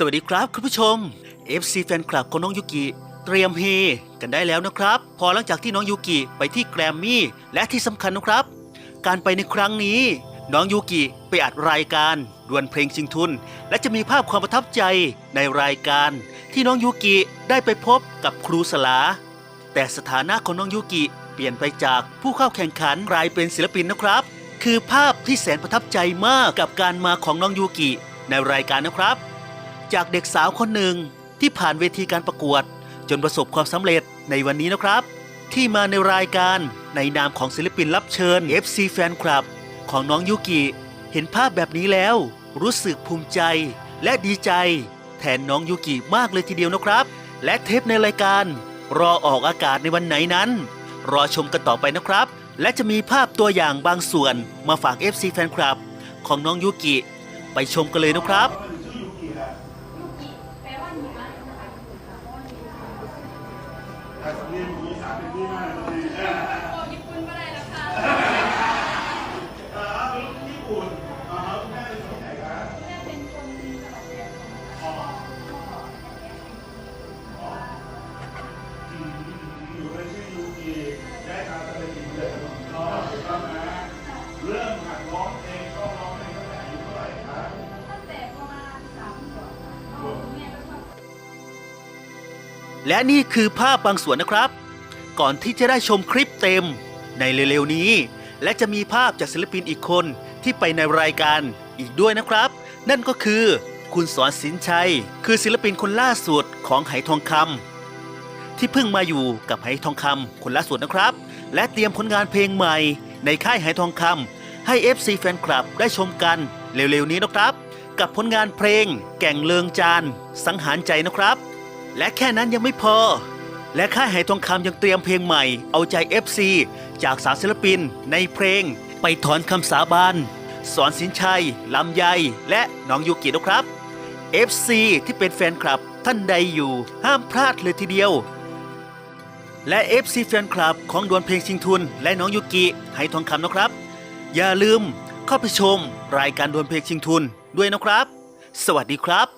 สวัสดีครับคุณผู้ชม FC แฟนคลับของน้องยูกิเตรียมเฮกันได้แล้วนะครับ พอหลังจากที่น้องยูกิไปที่แกรมมี่และที่สำคัญนะครับ การไปในครั้งนี้ น้องยูกิไปอัดรายการดวลเพลงชิงทุน และจะมีภาพความประทับใจในรายการ ที่น้องยูกิได้ไปพบกับครูสลา แต่สถานะของน้องยูกิเปลี่ยนไปจากผู้เข้าแข่งขันกลายเป็นศิลปินนะครับ คือภาพที่แสนประทับใจมากกับการมาของน้องยูกิในรายการนะครับ จากเด็กสาวคนหนึ่งที่ผ่านเวทีการประกวด จนประสบความสำเร็จในวันนี้นะครับ ที่มาในรายการในนามของศิลปินรับเชิญ FC Fan Club ของน้องยูกิ เห็นภาพแบบนี้แล้ว รู้สึกภูมิใจและดีใจ แทนน้องยูกิมากเลยทีเดียวนะครับ และเทปในรายการ รอออกอากาศในวันไหนนั้น รอชมกันต่อไปนะครับ และจะมีภาพตัวอย่างบางส่วนมาฝาก FC Fan Club ของน้องยูกิ ไปชมกันเลยนะครับ อยู่ในชื่อยูกีได้ตามปฏิทิเลย และนี่คือภาพบางส่วนนะครับ ก่อนที่จะได้ชมคลิปเต็มในเร็วๆนี้ และจะมีภาพจากศิลปินอีกคนที่ไปในรายการอีกด้วยนะครับ นั่นก็คือคุณสอนสินชัย คือศิลปินคนล่าสุดของไหทองคำที่เพิ่งมาอยู่กับไหทองคำคนล่าสุดนะครับ และเตรียมผลงานเพลงใหม่ในค่ายไหทองคำให้ FC แฟนคลับได้ชมกันเร็วๆนี้นะครับ กับผลงานเพลงแก่งเลิงจานสังหารใจนะครับ และแค่นั้นยังไม่พอ และค่ายไหทองคำยังเตรียมเพลงใหม่ เอาใจ FC จากสาวศิลปิน ในเพลง ไปถอนคำสาบานสอนสินชัยลำไยและน้องยูกินะครับ FC ที่เป็นแฟนคลับท่านใดอยู่ห้ามพลาดเลยทีเดียว และ FC แฟนคลับของดวลเพลงชิงทุน และน้องยูกิไหทองคำนะครับ อย่าลืมเข้าไปชมรายการดวลเพลงชิงทุนด้วยนะครับ สวัสดีครับ